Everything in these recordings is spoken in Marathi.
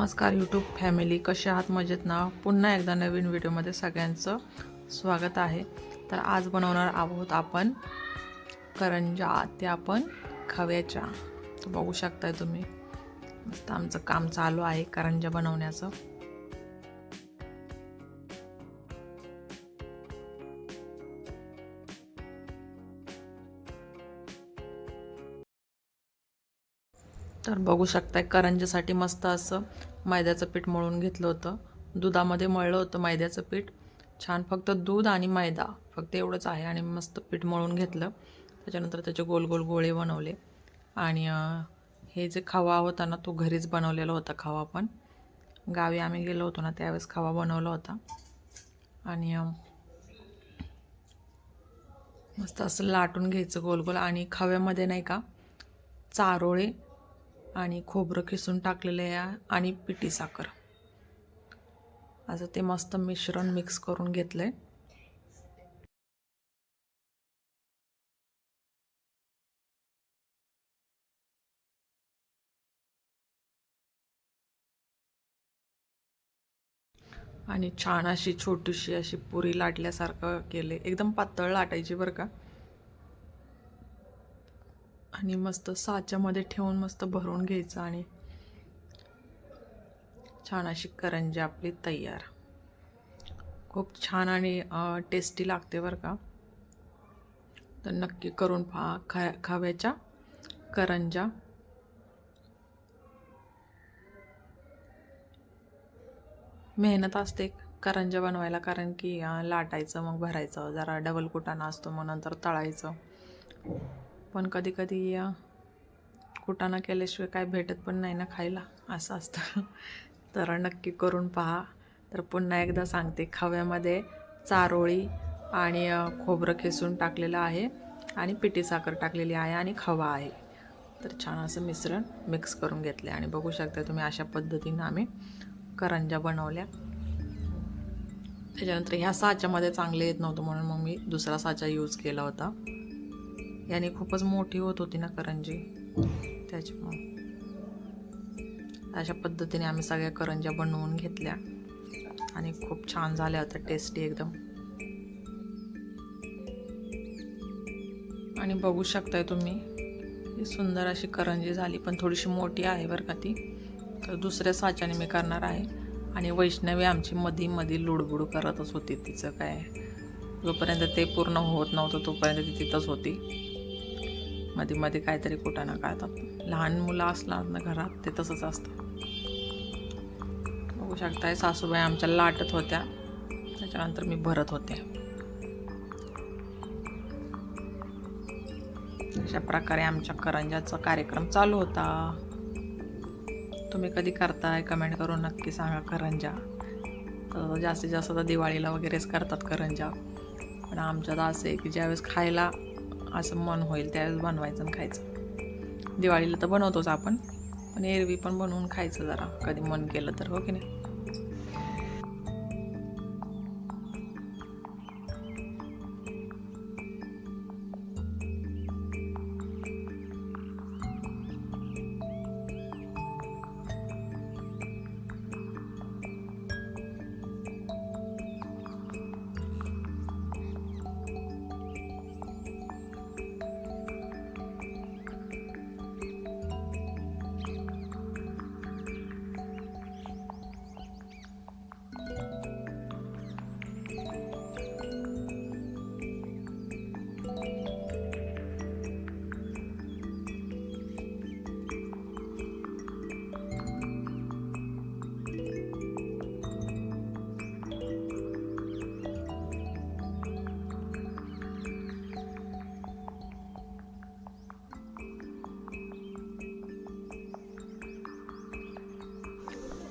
नमस्कार यूट्यूब फॅमिली कसे आहात? मजेत ना? पुन्हा एकदा नवीन व्हिडिओमध्ये सगळ्यांचं स्वागत आहे. तर आज बनवणार आहोत आपण करंजा ते आपण खव्याच्या. तर बघू शकताय तुम्ही. मस्त आमचं काम चालू आहे करंजा बनवण्याचं. तर बघू शकताय करंजासाठी मस्त असं मैद्याचं पीठ मळून घेतलं होतं. दुधामध्ये मळलं होतं मैद्याचं पीठ. छान फक्त दूध आणि मैदा. फक्त एवढंच आहे आणि मस्त पीठ मळून घेतलं. त्याच्यानंतर त्याचे गोल गोल गोळे बनवले. आणि हे जे खवा होता ना तो घरीच बनवलेला होता खवा पण. गावी आम्ही गेलो होतो ना त्यावेळेस खवा बनवला होता. आणि मस्त असं लाटून घ्यायचं गोल गोल. आणि खव्यामध्ये नाही का चारोळे आणि खोबरं किसून टाकलेलं आहे आणि पिठी साखर. असं ते मस्त मिश्रण मिक्स करून घेतलं आहे आणि छान अशी छोटीशी अशी पुरी लाटल्यासारखं केले एकदम पातळ लाटायची बरं का. आणि मस्त साच्यामध्ये ठेवून मस्त भरून घ्यायचं आणि छान अशी करंजी आपली तयार. खूप छान आणि टेस्टी लागते बरं का. तर नक्की करून पहा खा खाव्याच्या करंजा मेहनत असते करंजा बनवायला कारण की लाटायचं मग भरायचं जरा डबल कुटाणा असतो मग नंतर तळायचं. पण कधी कधी कुटाणा केल्याशिवाय काय भेटत पण नाही ना खायला असं असतं. तर नक्की करून पहा. तर पुन्हा एकदा सांगते खव्यामध्ये चारोळी आणि खोबरं खेसून टाकलेलं आहे आणि पिठी साखर टाकलेली आहे आणि खवा आहे. तर छान असं मिश्रण मिक्स करून घेतलं आणि बघू शकता तुम्ही अशा पद्धतीनं आम्ही करंजा बनवल्या. त्याच्यानंतर ह्या साच्यामध्ये चांगले येत नव्हतं म्हणून मग मी दुसरा साचा यूज केला होता. याने खूपच मोठी होत होती ना करंजी. त्याच्यामुळं. अशा पद्धतीने आम्ही सगळ्या करंज्या बनवून घेतल्या. आणि खूप छान झाल्या होत्या टेस्टी एकदम. आणि बघू शकताय तुम्ही ही सुंदर अशी करंजी झाली पण थोडीशी मोठी आहे बरं का ती. तर दुसऱ्या साच्याने मी करणार आहे. आणि वैष्णवी आमची मधी मधी लुडबुड करतच होती तिचं काय? जोपर्यंत ते पूर्ण होत नव्हतं तोपर्यंत ती तिथंच होती. मध्ये मध्ये काहीतरी कुठं ना काढतात लहान मुलं असणार ना घरात ते तसंच असतं. बघू शकताय सासूबाई आमच्या लाटत होत्या. त्याच्यानंतर मी भरत होते. अशा प्रकारे आमच्या करंजाचा कार्यक्रम चालू होता. तुम्ही कधी करताय कमेंट करून नक्की सांगा करंजा तर जास्तीत जास्त तर दिवाळीला वगैरेच करतात करंजा पण आमच्यात असं आहे की ज्यावेळेस खायला असं मन होईल त्यावेळेस बनवायचं आणि खायचं. दिवाळीला तर बनवतोच आपण पण एरवी पण बनवून खायचं जरा. कधी मन केलं तर हो की नाही?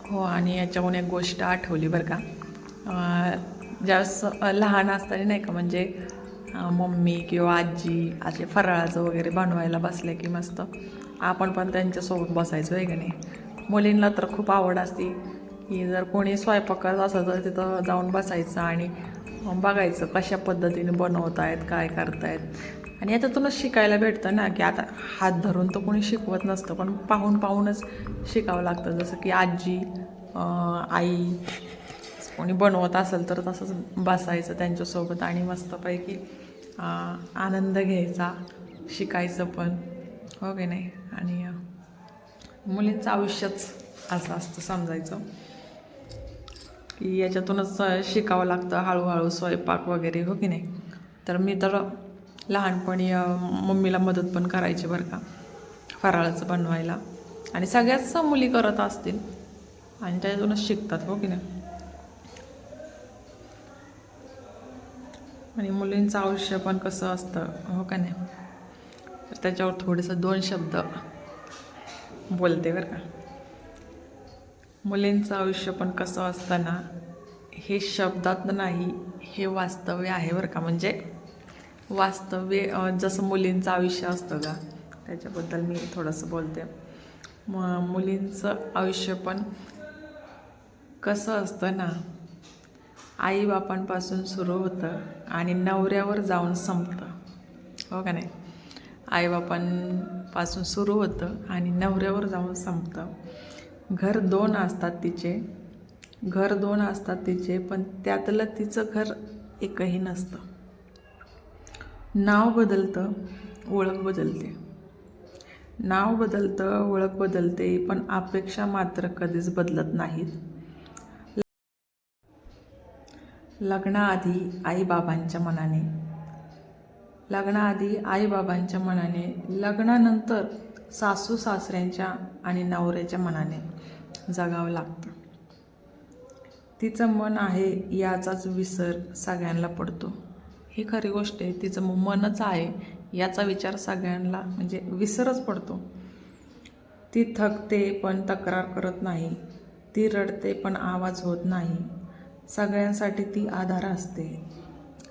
हो आणि याच्याहून एक गोष्ट आठवली बरं का. ज्यावेळेस लहान असताना नाही का म्हणजे मम्मी किंवा आजी असे फराळाचं वगैरे बनवायला बसले की मस्त आपण पण त्यांच्यासोबत बसायचो आहे का नाही. मुलींना तर खूप आवड असते की जर कोणी स्वयंपाक करत असलं तर तिथं जाऊन बसायचं आणि बघायचं कशा पद्धतीने बनवत आहेत काय करतायत. आणि याच्यातूनच शिकायला भेटतं ना की आता हात धरून तर कोणी शिकवत नसतं पण पाहून पाहूनच शिकावं लागतं. जसं की आजी आई कोणी बनवत असेल तर तसंच बसायचं त्यांच्यासोबत आणि मस्तपैकी आनंद घ्यायचा शिकायचं पण. हो की नाही? आणि मुलींचं आयुष्यच असं असतं समजायचं. की याच्यातूनच शिकावं लागतं. हळूहळू स्वयंपाक वगैरे हो की नाही? तर मी तर लहानपणी मम्मीला मदत पण करायची बरं का. फराळाचं बनवायला. आणि सगळ्याच मुली करत असतील. आणि त्याच्यातूनच शिकतात हो की नाही? आणि मुलींचं आयुष्य पण कसं असतं हो का नाही? तर त्याच्यावर थोडंसं दोन शब्द बोलते बरं का. मुलींचं आयुष्य पण कसं असतं ना हे शब्दात नाही हे वास्तव्य आहे बरं का. म्हणजे वास्तव्य जसं मुलींचं आयुष्य असतं का त्याच्याबद्दल मी थोडंसं बोलते. म मुलींचं आयुष्य पण कसं असतं ना आईबापांपासून सुरू होतं आणि नवऱ्यावर जाऊन संपतं. हो का नाही? आईबापांपासून सुरू होतं आणि नवऱ्यावर जाऊन संपतं. घर दोन असतात तिचे घर दोन असतात तिचे पण त्यातलं तिचं घर एकही नसतं. नाव बदलतं ओळख बदलते. नाव बदलतं ओळख बदलते पण अपेक्षा मात्र कधीच बदलत नाहीत. लग्नाआधी आईबाबांच्या मनाने. लग्नाआधी आईबाबांच्या मनाने लग्नानंतर सासू सासऱ्यांच्या आणि नवऱ्याच्या मनाने जगावं लागतं. तिचं मन आहे याचाच विसर सगळ्यांना पडतो. ही खरी गोष्ट आहे तिचं मनच आहे याचा विचार सगळ्यांना म्हणजे विसरच पडतो. ती थकते पण तक्रार करत नाही ती रडते पण आवाज होत नाही. सगळ्यांसाठी ती आधार असते.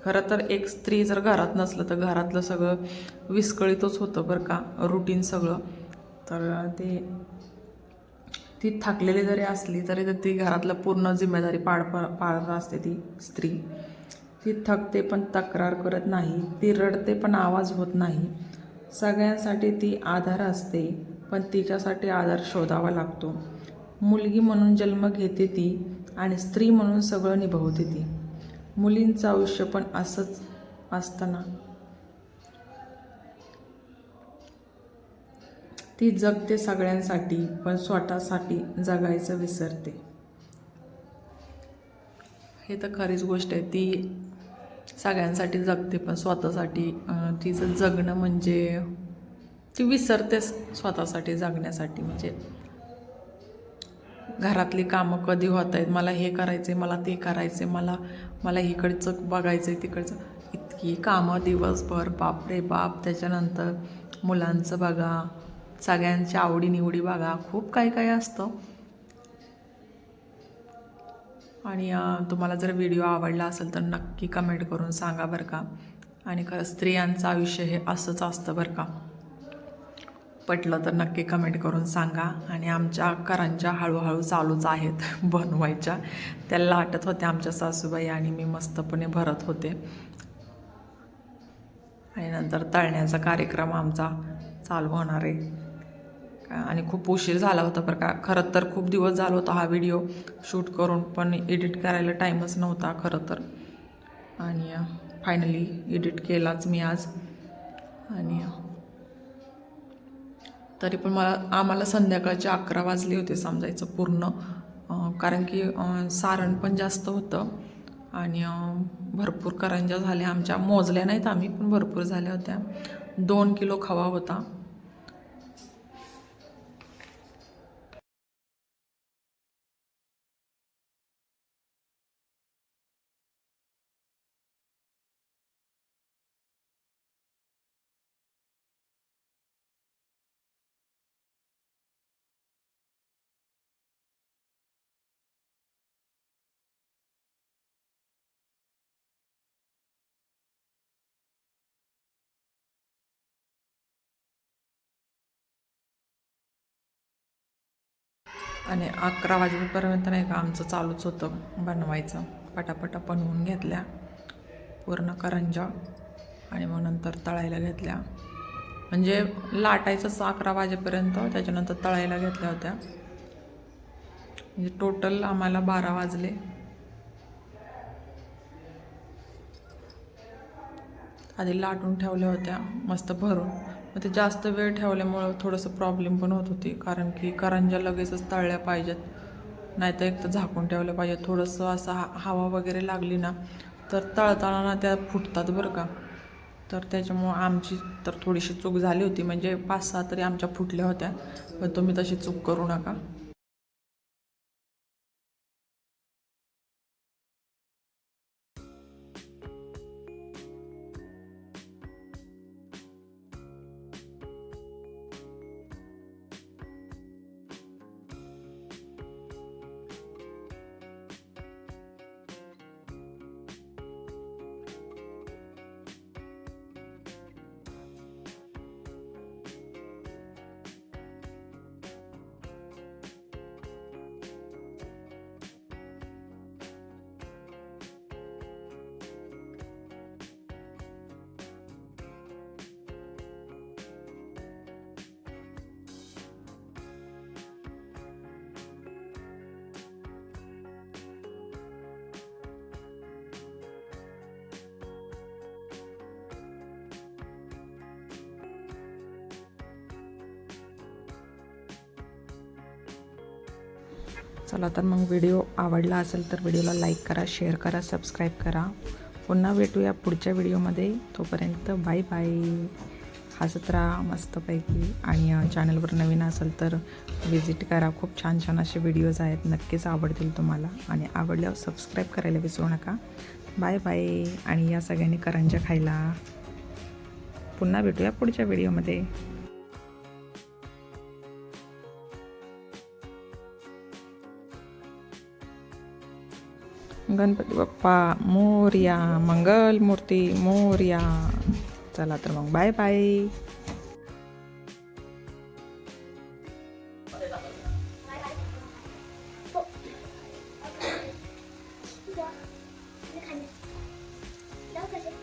खरं तर एक स्त्री जर घरात नसलं तर घरातलं सगळं विस्कळीतच होतं बरं का रुटीन सगळं. तर ते ती थकलेली जरी असली तरी तर ती घरातलं पूर्ण जिम्मेदारी पाड पाळत असते ती स्त्री. ती थकते पण तक्रार करत नाही ती रडते पण आवाज होत नाही. सगळ्यांसाठी ती आधार असते पण तिच्यासाठी आधार शोधावा लागतो. मुलगी म्हणून जन्म घेते ती आणि स्त्री म्हणून सगळं निभवते ती. मुलींचं आयुष्य पण असंच असताना. ती जगते सगळ्यांसाठी पण स्वतःसाठी जगायचं विसरते. हे तर खरीच गोष्ट आहे. ती सगळ्यांसाठी जगते पण स्वतःसाठी. तिचं जगणं म्हणजे ती विसरतेच स्वतःसाठी जगण्यासाठी. म्हणजे घरातली कामं कधी होत आहेत? मला हे करायचं आहे मला ते करायचं आहे मला मला इकडचं बघायचं आहे तिकडचं. इतकी कामं दिवसभर बापरे बाप. त्याच्यानंतर मुलांचं बघा सगळ्यांच्या आवडीनिवडी बघा. खूप काही काही असतं. आणि तुम्हाला जर व्हिडिओ आवडला असेल तर नक्की कमेंट करून सांगा बरं का. आणि खरं स्त्रियांचं आयुष्य हे असंच असतं बरं का. पटलं तर नक्की कमेंट करून सांगा. आणि आमच्या करंजा हळूहळू चालूच आहेत बनवायच्या. त्या लाटत होत्या आमच्या सासूबाई आणि मी मस्तपणे भरत होते. आणि नंतर तळण्याचा कार्यक्रम आमचा चालू होणार आहे. आणि खूप उशीर झाला होता बरं का. खरं तर खूप दिवस झाला होता हा व्हिडिओ शूट करून पण एडिट करायला टाईमच नव्हता खरं तर. आणि फायनली एडिट केलाच मी आज. आणि तरी पण मला आम्हाला संध्याकाळचे अकरा वाजले होते समजायचं पूर्ण. कारण की सारण पण जास्त होतं. आणि भरपूर करंज्या झाल्या. आमच्या मोजल्या नाहीत आम्ही पण भरपूर झाल्या होत्या. दोन किलो खवा होता. आणि अकरा वाजेपर्यंत नाही का आमचं चालूच होतं बनवायचं. पटापटा बनवून घेतल्या पूर्ण करंजा आणि मग नंतर तळायला घेतल्या. म्हणजे लाटायचंच अकरा वाजेपर्यंत त्याच्यानंतर तळायला घेतल्या होत्या. म्हणजे टोटल आम्हाला बारा वाजले. आधी लाटून ठेवल्या होत्या मस्त भरून. मग ते जास्त वेळ ठेवल्यामुळं थोडंसं प्रॉब्लेम पण होत होती. कारण की करंज्या लगेचच तळल्या पाहिजेत. नाहीतर एक तर झाकून ठेवलं पाहिजेत थोडंसं असं हा हवा वगैरे लागली ना तर तळताना त्या फुटतात बरं का. तर त्याच्यामुळं आमची तर थोडीशी चूक झाली होती. म्हणजे पाच सहा तरी आमच्या फुटल्या होत्या. पण तुम्ही तशी चूक करू नका. चला तर मग व्हिडिओ आवडला असेल तर व्हिडिओला लाईक करा शेअर करा सबस्क्राईब करा. पुन्हा भेटूया पुढच्या व्हिडिओमध्ये. तोपर्यंत बाय बाय हसत राहा मस्तपैकी. आणि चॅनलवर नवीन असेल तर व्हिजिट करा. खूप छान छान असे व्हिडिओज आहेत. नक्कीच आवडतील तुम्हाला. आणि आवडल्यावर सबस्क्राईब करायला विसरू नका. बाय बाय आणि या सगळ्यांनी करंज्या खायला. पुन्हा भेटूया पुढच्या व्हिडिओमध्ये. गणपती बाप्पा मोर्या मंगलमूर्ती मोर्या चला तर मग बाय बाय Okay.